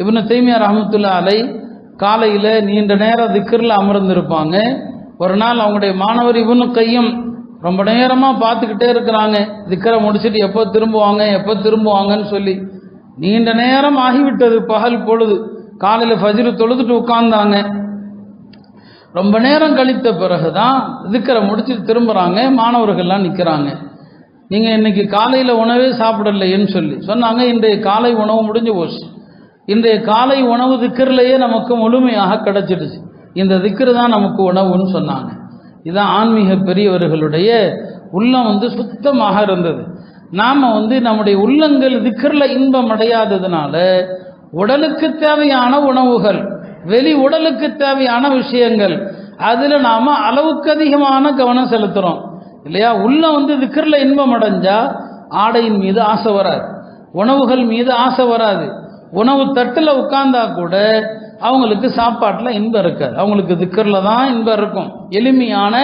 இப்னு தைமியா ரஹமத்துல்லா அலை காலையில் நீண்ட நேரம் திக்கரில் அமர்ந்திருப்பாங்க. ஒரு நாள் அவங்களுடைய மாணவர் இவனு கையும் ரொம்ப நேரமாக பார்த்துக்கிட்டே இருக்கிறாங்க. திக்கரை முடிச்சுட்டு எப்போ திரும்புவாங்க எப்போ திரும்புவாங்கன்னு சொல்லி. நீண்ட நேரம் ஆகிவிட்டது பகல் பொழுது. காலையில் ஃபஜ்ரு தொழுதுட்டு உட்கார்ந்தாங்க. ரொம்ப நேரம் கழித்த பிறகுதான் திக்கரை முடிச்சுட்டு திரும்புகிறாங்க மாணவர்கள்லாம் நிற்கிறாங்க நீங்கள் இன்னைக்கு காலையில் உணவே சாப்பிடலையேன்னு சொல்லி. சொன்னாங்க இன்றைய காலை உணவு முடிஞ்சு போச்சு. இன்றைய காலை உணவு திக்கர்லேயே நமக்கு முழுமையாக கிடைச்சிடுச்சு. இந்த திக்கர் தான் நமக்கு உணவுன்னு சொன்னாங்க. இதுதான் ஆன்மீக பெரியவர்களுடைய உள்ளம் வந்து சுத்தமாக இருந்தது. நாம் வந்து நம்முடைய உள்ளங்கள் திக்கரில் இன்பம் அடையாததுனால உடலுக்கு தேவையான உணவுகள் வெளி உடலுக்கு தேவையான விஷயங்கள் அதில் நாம் அளவுக்கு அதிகமான கவனம் செலுத்துகிறோம் இல்லையா? உள்ள வந்து திக்கரில் இன்பம் அடைஞ்சால் ஆடையின் மீது ஆசை வராது. உணவுகள் மீது ஆசை வராது. உணவு தட்டில் உட்கார்ந்தா கூட அவங்களுக்கு சாப்பாட்டில் இன்பம் இருக்காது. அவங்களுக்கு திக்கரில் தான் இன்பம் இருக்கும். எளிமையான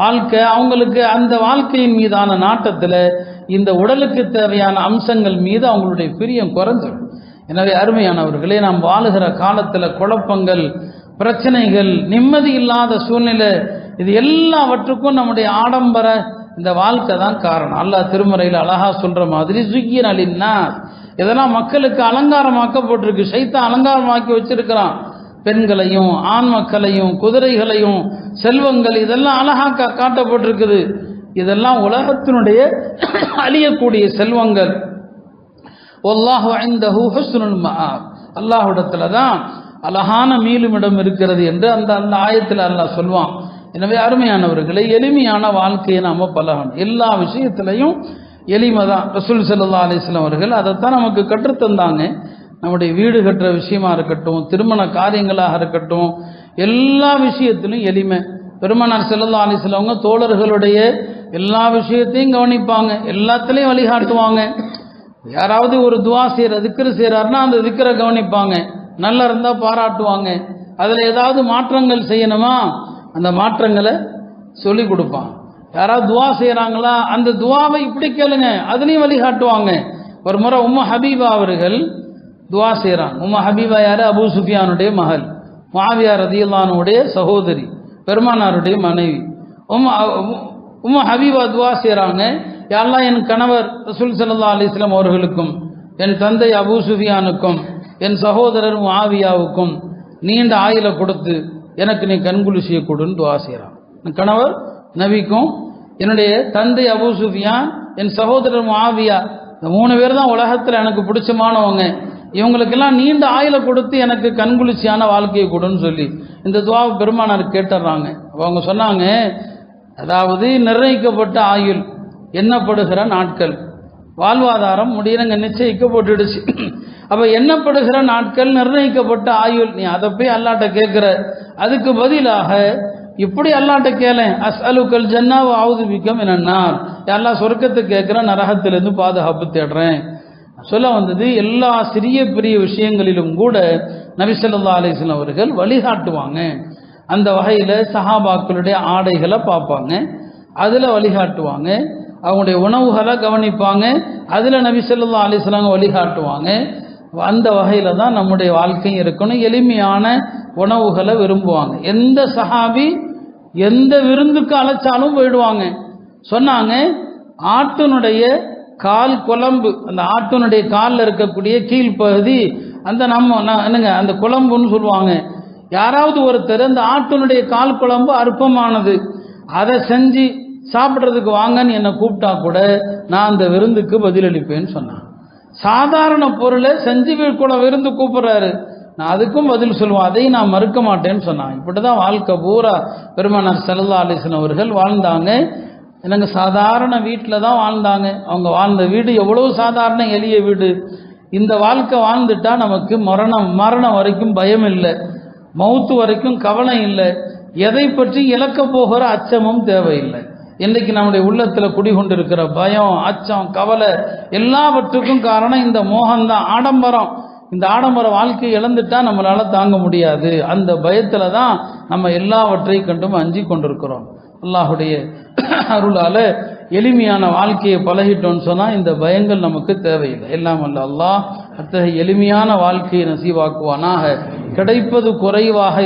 வாழ்க்கை அவங்களுக்கு அந்த வாழ்க்கையின் மீதான நாட்டத்தில் இந்த உடலுக்கு தேவையான அம்சங்கள் மீது அவங்களுடைய பிரியம் குறைஞ்சிடும். எனவே அருமையானவர்களே நாம் வாழுகிற காலத்தில் குழப்பங்கள் பிரச்சனைகள் நிம்மதி இல்லாத சூழ்நிலை இது எல்லாவற்றுக்கும் நம்முடைய ஆடம்பர இந்த வாழ்க்கை தான் காரணம். அல்லாஹ் திருமறையில் அழகா சொல்ற மாதிரி சுக்கியன் அலின்னா இதெல்லாம் மக்களுக்கு அலங்காரமாக்கப்பட்டிருக்கு. சைத்தா அலங்காரமாக்கி வச்சிருக்கிறான். பெண்களையும் ஆண் மக்களையும் குதிரைகளையும் செல்வங்கள் இதெல்லாம் அழகா கா- காட்டப்பட்டிருக்குது. இதெல்லாம் உலகத்தினுடைய அழியக்கூடிய செல்வங்கள். ஒல்லாஹு ஐந்தஹு ஹுஸ்னுல் தான் அழகான மீளுமிடம் இருக்கிறது என்று அந்த அந்த ஆயத்தில் அல்லாஹ் சொல்வான். எனவே அருமையானவர்களை எளிமையான வாழ்க்கையை நாம பழகணும். எல்லா விஷயத்திலையும் எளிமை தான் ரசூல் சல்லா அலிஸ்லாம் அவர்கள் அதைத்தான் நமக்கு கற்றுத்தந்தாங்க. நம்முடைய வீடு கட்டுற விஷயமா இருக்கட்டும் திருமண காரியங்களாக இருக்கட்டும் எல்லா விஷயத்திலும் எளிமை. பெருமானார் செல்லல்லா அலிஸ்லவங்க தோழர்களுடைய எல்லா விஷயத்தையும் கவனிப்பாங்க. எல்லாத்துலேயும் வழிகாட்டுவாங்க. யாராவது ஒரு துவா செய்கிற திக்ரு செய்கிறாருன்னா அந்த திக்கரை கவனிப்பாங்க. நல்லா இருந்தால் பாராட்டுவாங்க. அதில் ஏதாவது மாற்றங்கள் செய்யணுமா? அந்த மாற்றங்களை சொல்லி கொடுப்பான் யாராவது துவா செய்கிறாங்களா அந்த துவாவை இப்படி கேளுங்க அதுலேயும் வழிகாட்டுவாங்க. ஒரு முறை உம்ம ஹபீபா அவர்கள் துவா செய்கிறாங்க உம்ம ஹபீபா யார்? அபு சுஃபியானுடைய மகள். மாவியா ரதியுல்லானுடைய சகோதரி பெருமானாருடைய மனைவி. உம்ம உம்ம ஹபீபா துவா செய்கிறாங்க யாரெல்லாம் என் கணவர் ரசூல் சல்லா அலிஸ்லாம் அவர்களுக்கும் என் தந்தை அபு சுஃபியானுக்கும் என் சகோதரர் மாவியாவுக்கும் நீண்ட ஆயில கொடுத்து எனக்கு நீ கண்குளிசியை கொடுன்னு துவா செய்கிறான் என் கணவர் நபிக்கும். என்னுடைய தந்தை அபு சுஃபியான் என் சகோதரர் மாவியா இந்த மூணு பேர் தான் உலகத்தில் எனக்கு பிடிச்சமானவங்க. இவங்களுக்கெல்லாம் நீண்ட ஆயில கொடுத்து எனக்கு கண்குளிர்ச்சியான வாழ்க்கையை கொடுன்னு சொல்லி இந்த துவாவை பெருமானார் கேட்டுறாங்க. அவங்க சொன்னாங்க அதாவது நிர்ணயிக்கப்பட்ட ஆயுள் எண்ணப்படுகிற நாட்கள். வாழ்வாதாரம் முடியறங்க நிச்சயிக்கப்பட்டுடுச்சு. அப்போ எண்ணப்படுகிற நாட்கள் நிர்ணயிக்கப்பட்ட ஆயுள் நீ அதை போய் அல்லாட்ட கேட்குற அதுக்கு பதிலாக இப்படி அல்லாட்ட கேளேன். அஸ் அலுக்கல் ஜன்னாவ ஆவுது பிக்கம் என்னார் எல்லாம் சொர்க்கத்தை கேட்குறேன் நரகத்திலேருந்து பாதுகாப்பு தேடுறேன். சொல்ல வந்தது எல்லா சிறிய பெரிய விஷயங்களிலும் கூட நபிசல்லா அலிஸ்லாம் அவர்கள் வழிகாட்டுவாங்க. அந்த வகையில் சஹாபாக்களுடைய ஆடைகளை பார்ப்பாங்க. அதில் வழிகாட்டுவாங்க. அவங்களுடைய உணவுகளை கவனிப்பாங்க. அதில் நபிசல்லா அலிஸ்லாங்க வழிகாட்டுவாங்க. அந்த வகையில் தான் நம்முடைய வாழ்க்கையும் இருக்கணும். எளிமையான உணவுகளை விரும்புவாங்க. எந்த சஹாபி எந்த விருந்துக்கு அழைச்சாலும் போயிடுவாங்க. சொன்னாங்க ஆட்டினுடைய கால் குழம்பு அந்த ஆட்டினுடைய காலில் இருக்கக்கூடிய கீழ்ப்பகுதி அந்த நம்ம என்னங்க அந்த குழம்புன்னு சொல்லுவாங்க. யாராவது ஒருத்தர் அந்த ஆட்டினுடைய கால் குழம்பு அற்பமானது அதை செஞ்சு சாப்பிட்றதுக்கு வாங்கன்னு என்னை கூப்பிட்டா கூட நான் அந்த விருந்துக்கு பதிலளிப்பேன்னு சொன்னான் சாதாரண பொருளை செஞ்சு கூட விருந்து கூப்பிடுறாரு. நான் அதுக்கும் பதில் சொல்லுவேன் அதையும் நான் மறுக்க மாட்டேன்னு சொன்னான். இப்படிதான் வாழ்க்கை பூரா பெருமானார் செல்லா அலிசன் அவர்கள் வாழ்ந்தாங்க. எனக்கு சாதாரண வீட்டில் தான் வாழ்ந்தாங்க. அவங்க வாழ்ந்த வீடு எவ்வளோ சாதாரண எளிய வீடு. இந்த வாழ்க்கை வாழ்ந்துட்டா நமக்கு மரணம் மரணம் வரைக்கும் பயம் இல்லை. மௌத்து வரைக்கும் கவலை இல்லை. எதை பற்றி இழக்க போகிற அச்சமும் தேவையில்லை. இன்றைக்கு நம்முடைய உள்ளத்தில் குடிகொண்டிருக்கிற பயம் அச்சம் கவலை எல்லாவற்றுக்கும் காரணம் இந்த மோகம்தான் ஆடம்பரம். இந்த ஆடம்பர வாழ்க்கையை இழந்துட்டா நம்மளால தாங்க முடியாது. அந்த பயத்துல தான் நம்ம எல்லாவற்றையும் கண்டும் அஞ்சி கொண்டிருக்கிறோம். அல்லாஹுடைய அருளால எளிமையான வாழ்க்கையை பழகிட்டோம்னு சொன்னா இந்த பயங்கள் நமக்கு தேவையில்லை. எல்லாம் அல்ல அல்லாஹ் அத்தகைய எளிமையான வாழ்க்கையை நசீவாக்குவானாக. கிடைப்பது குறைவாக